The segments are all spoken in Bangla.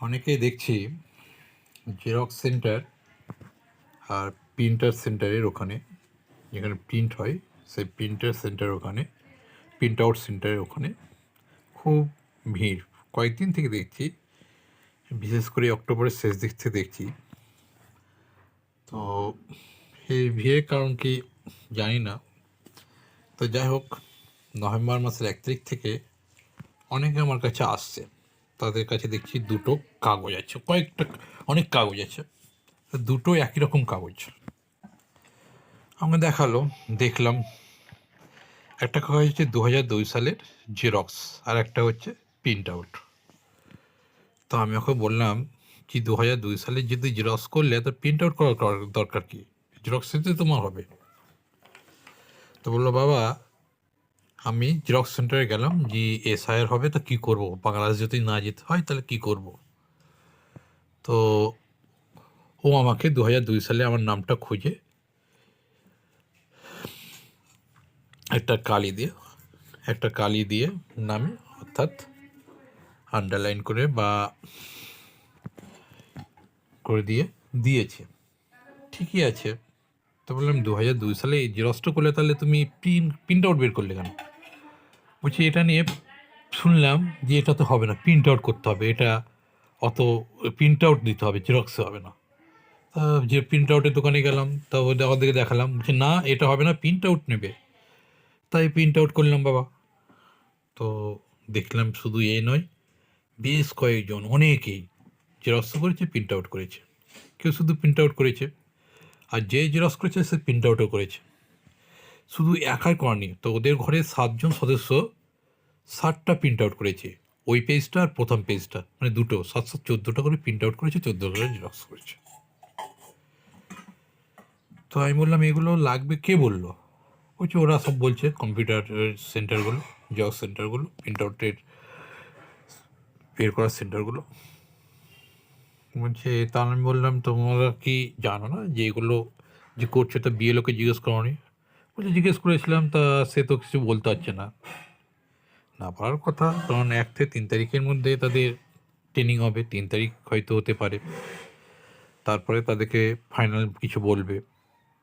অনেকেই দেখছি জেরক্স সেন্টার আর প্রিন্টার সেন্টারের ওখানে, যেখানে প্রিন্ট হয়, সেই প্রিন্টার সেন্টার ওখানে প্রিন্ট আউট সেন্টারের ওখানে খুব ভিড়। কয়েকদিন থেকে দেখছি, বিশেষ করে অক্টোবরের শেষ দিক থেকে দেখছি। তো এই ভিড়ের কারণ কি জানি না। তো যাই হোক, নভেম্বর মাসের এক তারিখ থেকে অনেকে আমার কাছে আসছে। তাদের কাছে দেখছি দুটো কাগজ আছে, কয়েকটা, অনেক কাগজ আছে। দুটো একই রকম কাগজ। আমাকে দেখাল, দেখলাম, একটা কাগজ হচ্ছে দু হাজার দুই সালের জেরক্স আর একটা হচ্ছে প্রিন্ট আউট তো আমি ওকে বললাম যে দু হাজার দুই সালে যদি জেরক্স করলে, তো প্রিন্ট আউট করার করার দরকার কি? জেরক্স তো তোমার হবে। তো বলল, বাবা আমি জেরক্স সেন্টারে গেলাম যে এসআইআর হবে, তো কী করব? বাংলাদেশ যদি না যেতে হয়, তাহলে কী করব? তো ও আমাকে দু দুই সালে আমার নামটা খুঁজে, একটা কালি দিয়ে, একটা কালি দিয়ে নামে, অর্থাৎ আন্ডারলাইন করে বা করে দিয়ে দিয়েছে। ঠিকই আছে। তো বললাম দু হাজার দুই সালে এই জেরক্সটা করলে তাহলে তুমি প্রিন্ট প্রিন্ট আউট বের করলে কেন? বলছি, এটা নিয়ে শুনলাম যে এটা তো হবে না প্রিন্ট আউট করতে হবে, এটা অত প্রিন্ট আউট দিতে হবে জেরক্সে হবে না। যে প্রিন্ট আউটের দোকানে গেলাম, তা ওদের ওদেরকে দেখালাম, বলছে, না, এটা হবে না প্রিন্ট আউট নেবে। তাই প্রিন্ট আউট করলাম, বাবা। তো দেখলাম শুধু এই নয়, বেশ কয়েকজন, অনেকেই জেরক্স করেছে প্রিন্ট আউট করেছে। কেউ শুধু প্রিন্ট আউট করেছে, আর যে জেরক্স করেছে, সে প্রিন্ট আউটও করেছে। শুধু একাই করেনি তো ওদের ঘরে সাতজন সদস্য ষাটটা প্রিন্ট আউট করেছে। ওই পেজটা আর প্রথম পেজটা মানে দুটো সাত সাত চোদ্দোটা করে প্রিন্ট আউট করেছে চোদ্দ করে জেরক্স করেছে। তো আমি বললাম, এগুলো লাগবে? কে বলল? বলছে, ওরা সব বলছে কম্পিউটার সেন্টারগুলো জেরক্স সেন্টারগুলো প্রিন্ট আউটের বের করার সেন্টারগুলো বলছে তাহলে আমি বললাম, তোমরা কি জানো না যে এগুলো যে করছে, তো বিএলওকে জিজ্ঞেস করনি বলছে, জিজ্ঞেস করেছিলাম, তা সে তো কিছু বলতে পারছে না। না পারার কথা, কারণ এক থেকে তিন তারিখের মধ্যে তাদের ট্রেনিং হবে, তিন তারিখ হয়তো হতে পারে। তারপরে তাদেরকে ফাইনাল কিছু বলবে।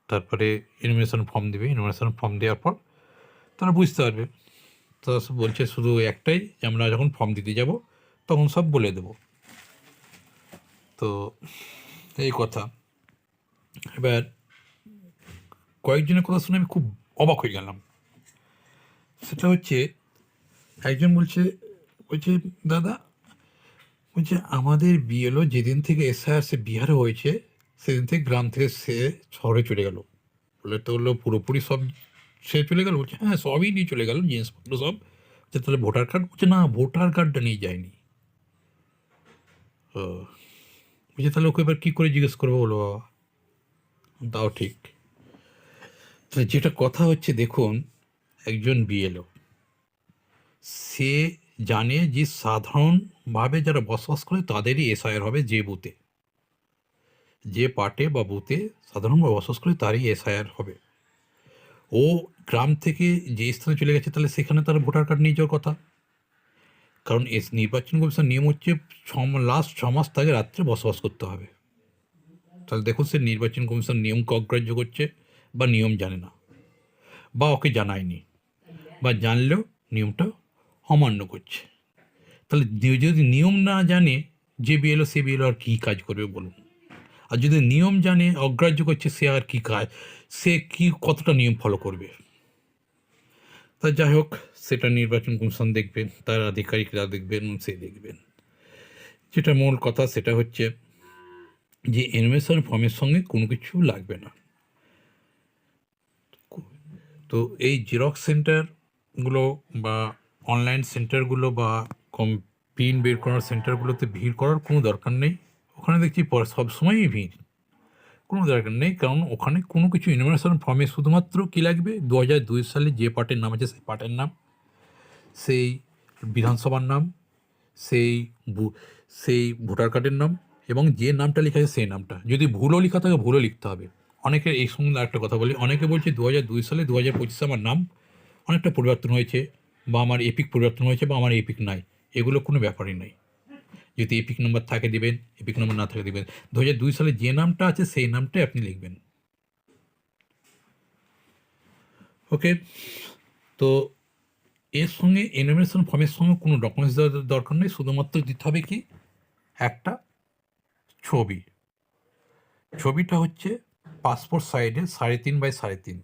তারপরে ইনভিটেশন ফর্ম দেবে। ইনভিটেশন ফর্ম দেওয়ার পর তারা বুঝতে পারবে। তারা বলছে, শুধু একটাই যে আমরা যখন ফর্ম দিতে যাব, তখন সব বলে দেবো। তো এই কথা। এবার কয়েকজনের কথা শুনে আমি খুব অবাক হয়ে গেলাম। সেটা হচ্ছে, একজন বলছে বলছে, দাদা, বলছে, আমাদের বিএলও যেদিন থেকে এসআইআর সে বিহারে হয়েছে, সেদিন থেকে গ্রাম থেকে সে শহরে চলে গেল। বলে তো হলো পুরোপুরি সব সে চলে গেল? বলছে হ্যাঁ সবই নিয়ে চলে গেল, জিনিসপত্র সব। যে তাহলে ভোটার কার্ড বলছে, না ভোটার কার্ডটা নিয়ে যায়নি। বলছে, তাহলে ওকে এবার কী করে জিজ্ঞেস করব বলো বাবা? তাও ঠিক। যেটা কথা হচ্ছে দেখুন, একজন বিএলও সে জানে যে সাধারণভাবে যারা বসবাস করে তাদেরই এসআইআর হবে যে বুথে। যে পার্টে বা বুথে সাধারণভাবে বসবাস করে তারই এসআইআর হবে। ও গ্রাম থেকে যে স্থানে চলে গেছে, তাহলে সেখানে তার ভোটার কার্ড নিয়ে যাওয়ার কথা। কারণ এস, নির্বাচন কমিশন নিয়ম হচ্ছে ছ লাস্ট ছ মাস তাকে রাত্রে বসবাস করতে হবে। তাহলে দেখুন, সে নির্বাচন কমিশন নিয়মকে অগ্রাহ্য করছে। বা নিয়ম জানে না, বা ওকে জানায়নি, বা জানলেও নিয়মটা অমান্য করছে। তাহলে যদি নিয়ম না জানে, যে বিএলও সে বিএলও আর কী কাজ করবে বলুন? আর যদি নিয়ম জানে, অগ্রাহ্য করছে সে আর কী কাজ, সে কি, কতটা নিয়ম ফলো করবে? তা যাই হোক, সেটা নির্বাচন কমিশন দেখবেন তার আধিকারিকরা দেখবেন, সে দেখবেন। যেটা মূল কথা সেটা হচ্ছে যে এনভেশন ফর্মের সঙ্গে কোনো কিছু লাগবে না। তো এই জেরক্স সেন্টারগুলো বা অনলাইন সেন্টারগুলো বা কম পিন বের করার সেন্টারগুলোতে ভিড় করার কোনো দরকার নেই। ওখানে দেখছি সবসময়ই ভিড়। কোনো দরকার নেই, কারণ ওখানে কোনো কিছু ইনভেশন ফর্মে শুধুমাত্র কী লাগবে? দু হাজার দুই সালে যে পার্টের নাম আছে, সেই পার্টের নাম, সেই বিধানসভার নাম, সেই সেই ভোটার কার্ডের নাম এবং যে নামটা লেখা আছে সেই নামটা। যদি ভুলও লেখা থাকে, ভুলও লিখতে হবে। অনেকে এই সঙ্গে একটা কথা বলি। অনেকে বলছে দু হাজার দুই সালে দু হাজার পঁচিশে আমার নাম অনেকটা পরিবর্তন হয়েছে বা আমার এপিক পরিবর্তন হয়েছে বা আমার এপিক নাই। এগুলো কোনো ব্যাপারই নাই। যদি এপিক নম্বর থাকে দেবেন এপিক নম্বর না থাকে দেবেন। দু হাজার দুই সালে যে নামটা আছে সেই নামটাই আপনি লিখবেন। ওকে? তো এর সঙ্গে এনুমিনেশন ফর্মের সঙ্গে কোনো ডকুমেন্টস দেওয়ার দরকার নেই। শুধুমাত্র দিতে হবে কি? একটা ছবি। ছবিটা হচ্ছে পাসপোর্ট সাইডে সাড়ে তিন বাই সাড়ে তিন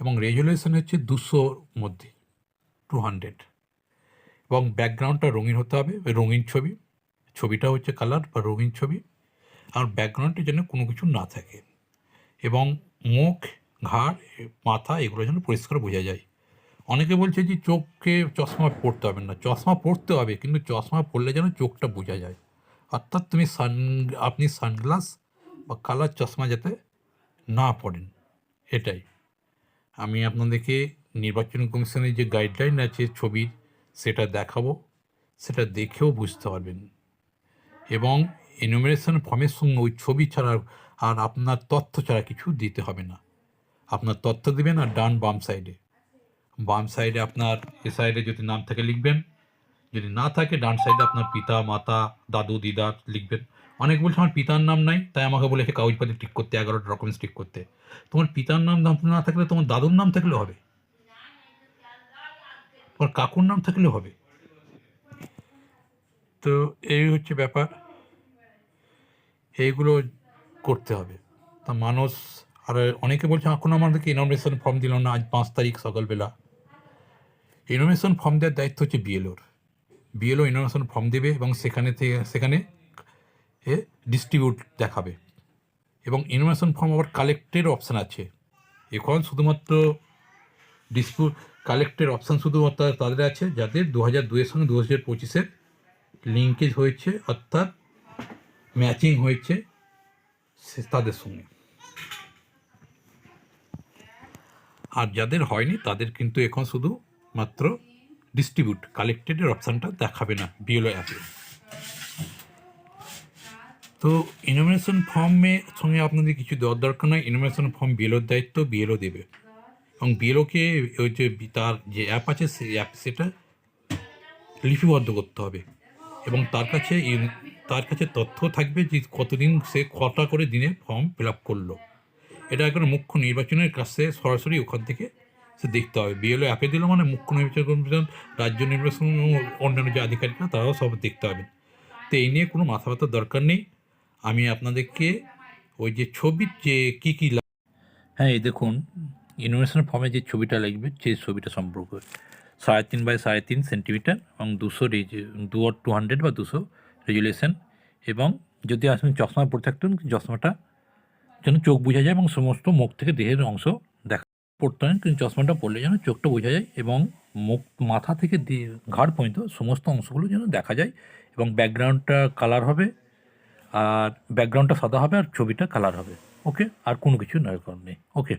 এবং রেজুলেশন হচ্ছে দুশোর মধ্যে টু হান্ড্রেড এবং ব্যাকগ্রাউন্ডটা রঙিন হতে হবে, রঙিন ছবি, ছবিটা হচ্ছে কালার বা রঙিন ছবি আর ব্যাকগ্রাউন্ডে যেন কোনো কিছু না থাকে এবং মুখ, ঘাড়, মাথা এগুলো যেন পরিষ্কার বোঝা যায়। অনেকে বলছে যে চোখকে চশমা পরতে হবে না, চশমা পরতে হবে কিন্তু চশমা পরলে যেন চোখটা বোঝা যায়। অর্থাৎ তুমি সান আপনি সানগ্লাস বা কালার চশমা যাতে না পড়েন, এটাই। আমি আপনাদেরকে নির্বাচন কমিশনের যে গাইডলাইন আছে ছবির, সেটা দেখাবো, সেটা দেখেও বুঝতে পারবেন। এবং এনুমিনেশন ফর্মের সঙ্গে ওই ছবি ছাড়া আর আপনার তথ্য ছাড়া কিছু দিতে হবে না। আপনার তথ্য দেবেন আর ডান বাম সাইডে বাম সাইডে আপনার, এ সাইডে যদি নাম থাকে লিখবেন, যদি না থাকে ডান সাইডে আপনার পিতা, মাতা, দাদু, দিদা লিখবেন। অনেক বলছে, আমার পিতার নাম নাই, তাই আমাকে বলেছে কাগজপাতি ঠিক করতে, এগারোটা ডকুমেন্টস ঠিক করতে। তোমার পিতার নাম না থাকলে তোমার দাদুর নাম থাকলে হবে। তোমার কাকুর নাম থাকলেও হবে। তো এই হচ্ছে ব্যাপার। এইগুলো করতে হবে। তা মানুষ, আর অনেকে বলছে, এখন আমাদেরকে ইনফরমেশন ফর্ম দিল না, আজ পাঁচ তারিখ সকালবেলা। ইনফরমেশন ফর্ম দেওয়ার দায়িত্ব হচ্ছে বিএলওর বিএলও ইনফরমেশন ফর্ম দেবে এবং সেখানে থেকে, সেখানে এ ডিস্ট্রিবিউট দেখাবে। এবং ইনফরমেশন ফর্ম আবার কালেক্টের অপশান আছে। এখন শুধুমাত্র ডিসপিউট কালেক্টের অপশান শুধুমাত্র তাদের আছে, যাদের দু হাজার দুইয়ের সঙ্গে দু হাজার পঁচিশের লিঙ্কেজ হয়েছে, অর্থাৎ ম্যাচিং হয়েছে সে তাদের সঙ্গে। আর যাদের হয়নি, তাদের কিন্তু এখন শুধু মাত্র ডিস্ট্রিবিউট কালেক্টেডের অপশানটা দেখাবে না বিএলও অ্যাপে তো ইনোমিনেশন ফর্মে সঙ্গে আপনাদের কিছু দেওয়ার দরকার নয়। ইনোমিনেশন ফর্ম বিএলওর দায়িত্ব বিএলও দেবে। এবং বিএলওকে ওই যে তার যে অ্যাপ আছে, সেই অ্যাপ সেটা লিপিবদ্ধ করতে হবে। এবং তার কাছে তার কাছে তথ্য থাকবে যে কতদিন সে কটা করে দিনে ফর্ম ফিল আপ করল। এটা একবার মুখ্য নির্বাচনের কাছে সরাসরি ওখান থেকে সে দেখতে হবে। বিএলও অ্যাপে দিল মানে মুখ্য নির্বাচন কমিশন, রাজ্য নির্বাচন ও অন্যান্য যে আধিকারিকরা, তারাও সব দেখতে পাবেন। তো এই নিয়ে কোনো মাথা ব্যথার দরকার নেই। আমি আপনাদেরকে ওই যে ছবির যে কী কী হ্যাঁ এই দেখুন ইনোভেশন ফর্মে যে ছবিটা লাগবে সেই ছবিটা সম্পর্কে, সাড়ে তিন বাই সাড়ে তিন সেন্টিমিটার এবং দুশো দু টু হান্ড্রেড বা দুশো রেজুলেশন এবং যদি আপনি চশমা পরে থাকতেন, চশমাটা যেন চোখ বোঝা যায় এবং সমস্ত মুখ থেকে দেহের অংশ দেখা পড়তে হয় কিন্তু চশমাটা পরলে যেন চোখটা বোঝা যায় এবং মুখ মাথা থেকে ঘাড় পর্যন্ত সমস্ত অংশগুলো যেন দেখা যায় এবং ব্যাকগ্রাউন্ডটা কালার হবে। আর ব্যাকগ্রাউন্ডটা সাদা হবে আর ছবিটা কালার হবে। ওকে আর কোনো কিছু দরকার নেই। ওকে